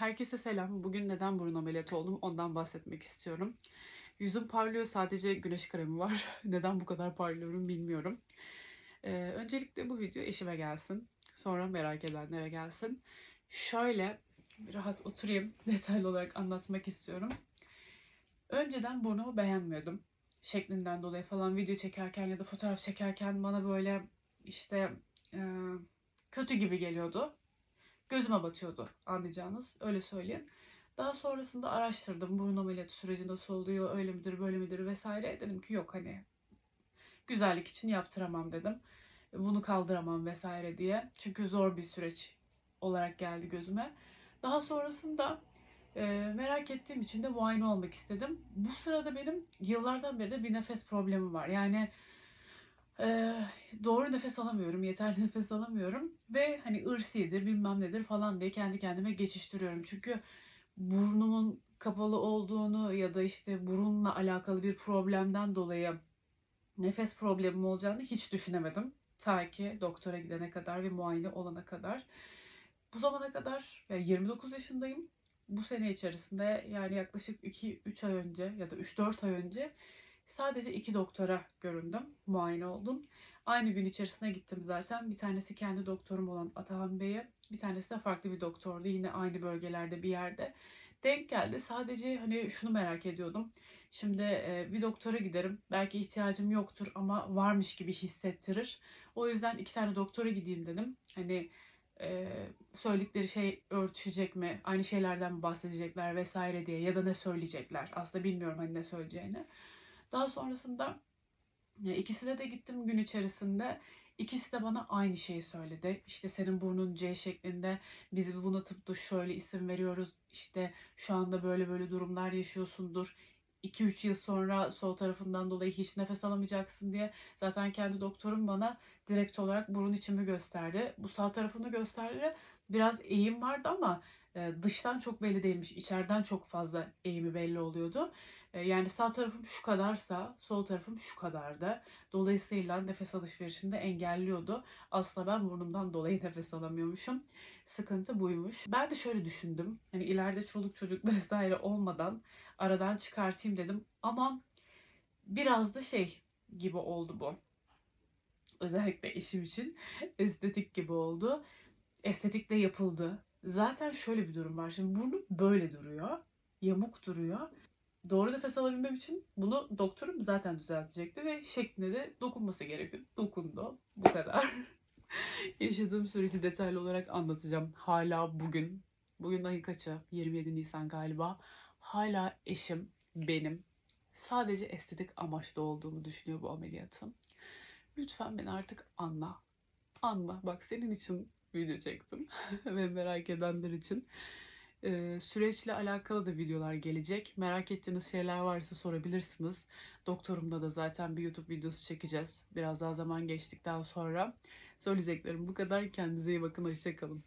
Herkese selam. Bugün neden burun ameliyatı oldum ondan bahsetmek istiyorum. Yüzüm parlıyor sadece güneş kremi var. neden bu kadar parlıyorum bilmiyorum. Ee, öncelikle bu video eşime gelsin. Sonra merak edenlere gelsin. Şöyle rahat oturayım. Detaylı olarak anlatmak istiyorum. Önceden burnumu beğenmiyordum. Şeklinden dolayı falan video çekerken ya da fotoğraf çekerken bana böyle işte e, kötü gibi geliyordu gözüme batıyordu anlayacağınız. Öyle söyleyeyim. Daha sonrasında araştırdım. Burun ameliyatı süreci nasıl oluyor, öyle midir, böyle midir vesaire. Dedim ki yok hani güzellik için yaptıramam dedim. Bunu kaldıramam vesaire diye. Çünkü zor bir süreç olarak geldi gözüme. Daha sonrasında e, merak ettiğim için de muayene olmak istedim. Bu sırada benim yıllardan beri de bir nefes problemi var. Yani ee, doğru nefes alamıyorum, yeterli nefes alamıyorum ve hani ırsidir bilmem nedir falan diye kendi kendime geçiştiriyorum. Çünkü burnumun kapalı olduğunu ya da işte burunla alakalı bir problemden dolayı nefes problemim olacağını hiç düşünemedim. Ta ki doktora gidene kadar ve muayene olana kadar. Bu zamana kadar yani 29 yaşındayım. Bu sene içerisinde yani yaklaşık 2-3 ay önce ya da 3-4 ay önce Sadece iki doktora göründüm, muayene oldum. Aynı gün içerisine gittim zaten. Bir tanesi kendi doktorum olan Atahan Bey'e, bir tanesi de farklı bir doktordu. Yine aynı bölgelerde bir yerde. Denk geldi. Sadece hani şunu merak ediyordum. Şimdi e, bir doktora giderim. Belki ihtiyacım yoktur ama varmış gibi hissettirir. O yüzden iki tane doktora gideyim dedim. Hani e, söyledikleri şey örtüşecek mi? Aynı şeylerden mi bahsedecekler vesaire diye ya da ne söyleyecekler? Aslında bilmiyorum hani ne söyleyeceğini. Daha sonrasında ikisine de gittim gün içerisinde. İkisi de bana aynı şeyi söyledi. İşte senin burnun C şeklinde. Biz buna tıpta şöyle isim veriyoruz. İşte şu anda böyle böyle durumlar yaşıyorsundur. 2-3 yıl sonra sol tarafından dolayı hiç nefes alamayacaksın diye zaten kendi doktorum bana direkt olarak burun içimi gösterdi. Bu sağ tarafını gösterdi. Biraz eğim vardı ama e, dıştan çok belli değilmiş. İçeriden çok fazla eğimi belli oluyordu. E, yani sağ tarafım şu kadarsa sol tarafım şu kadardı. Dolayısıyla nefes alışverişini de engelliyordu. Aslında ben burnumdan dolayı nefes alamıyormuşum. Sıkıntı buymuş. Ben de şöyle düşündüm. Hani ileride çoluk çocuk vesaire olmadan aradan çıkartayım dedim. Ama biraz da şey gibi oldu bu. Özellikle eşim için estetik gibi oldu. Estetikle yapıldı. Zaten şöyle bir durum var. Şimdi burnum böyle duruyor. Yamuk duruyor doğru nefes alabilmem için bunu doktorum zaten düzeltecekti ve şekline de dokunması gerekiyor. Dokundu. Bu kadar. Yaşadığım süreci detaylı olarak anlatacağım. Hala bugün, bugün ayın kaçı? 27 Nisan galiba. Hala eşim benim sadece estetik amaçlı olduğunu düşünüyor bu ameliyatın. Lütfen beni artık anla. Anla. Bak senin için video çektim ve merak edenler için. Ee, süreçle alakalı da videolar gelecek. Merak ettiğiniz şeyler varsa sorabilirsiniz. Doktorumda da zaten bir YouTube videosu çekeceğiz. Biraz daha zaman geçtikten sonra. Söyleyeceklerim bu kadar. Kendinize iyi bakın. Hoşçakalın.